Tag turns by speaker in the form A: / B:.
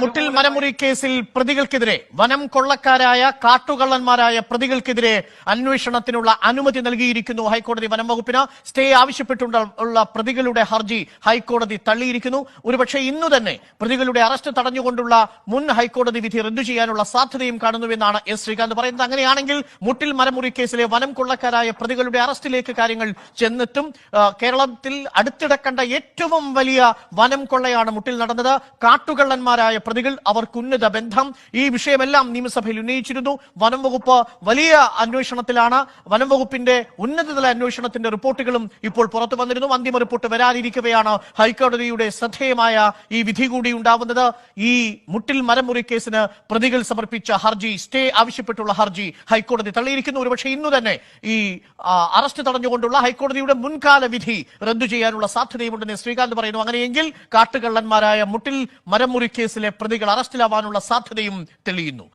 A: മുട്ടിൽ മരമുറി കേസിൽ പ്രതികൾക്കെതിരെ വനം കൊള്ളക്കാരായ കാട്ടുകള്ളന്മാരായ പ്രതികൾക്കെതിരെ അന്വേഷണത്തിനുള്ള അനുമതി നൽകിയിരിക്കുന്നു ഹൈക്കോടതി വനം വകുപ്പിന്. സ്റ്റേ ആവശ്യപ്പെട്ടുള്ള പ്രതികളുടെ ഹർജി ഹൈക്കോടതി തള്ളിയിരിക്കുന്നു. ഒരുപക്ഷെ ഇന്നു തന്നെ പ്രതികളുടെ അറസ്റ്റ് തടഞ്ഞുകൊണ്ടുള്ള മുൻ ഹൈക്കോടതി വിധി റദ്ദു ചെയ്യാനുള്ള സാധ്യതയും കാണുന്നുവെന്നാണ് എസ് ശ്രീകാന്ത് പറയുന്നത്. അങ്ങനെയാണെങ്കിൽ മുട്ടിൽ മരമുറി കേസിലെ വനം കൊള്ളക്കാരായ പ്രതികളുടെ അറസ്റ്റിലേക്ക് കാര്യങ്ങൾ ചെന്നിട്ടും കേരളത്തിൽ അടുത്തിടെ കണ്ട ഏറ്റവും വലിയ വനം കൊള്ളയാണ് മുട്ടിൽ നടന്നത്. കാട്ടുകള്ളന്മാരായ പ്രതികൾ അവർക്ക് ഉന്നത ബന്ധം. ഈ വിഷയമെല്ലാം നിയമസഭയിൽ ഉന്നയിച്ചിരുന്നു. വനം വകുപ്പ് വലിയ അന്വേഷണത്തിലാണ്. വനം വകുപ്പിന്റെ ഉന്നതതല അന്വേഷണത്തിന്റെ റിപ്പോർട്ടുകളും ഇപ്പോൾ പുറത്തു വന്നിരുന്നു. അന്തിമ റിപ്പോർട്ട് വരാതിരിക്കവെയാണ് ഹൈക്കോടതിയുടെ ശ്രദ്ധേയമായ ഈ വിധി കൂടി ഉണ്ടാവുന്നത്. ഈ മുട്ടിൽ മരമുറി കേസിന് പ്രതികൾ സമർപ്പിച്ച ഹർജി സ്റ്റേ ആവശ്യപ്പെട്ടുള്ള ഹർജി ഹൈക്കോടതി തള്ളിയിരിക്കുന്നു. ഒരുപക്ഷെ ഇന്നു തന്നെ ഈ അറസ്റ്റ് തടഞ്ഞുകൊണ്ടുള്ള ഹൈക്കോടതിയുടെ മുൻകാല വിധി റദ്ദു ചെയ്യാനുള്ള സാധ്യതയുമുണ്ടെന്ന് ശ്രീകാന്ത് പറയുന്നു. അങ്ങനെയെങ്കിൽ കാട്ടുകള്ളന്മാരായ മുട്ടിൽ മരമുറി കേസിലെ പ്രതികൾ അറസ്റ്റിലാവാനുള്ള സാധ്യതയും തെളിയുന്നു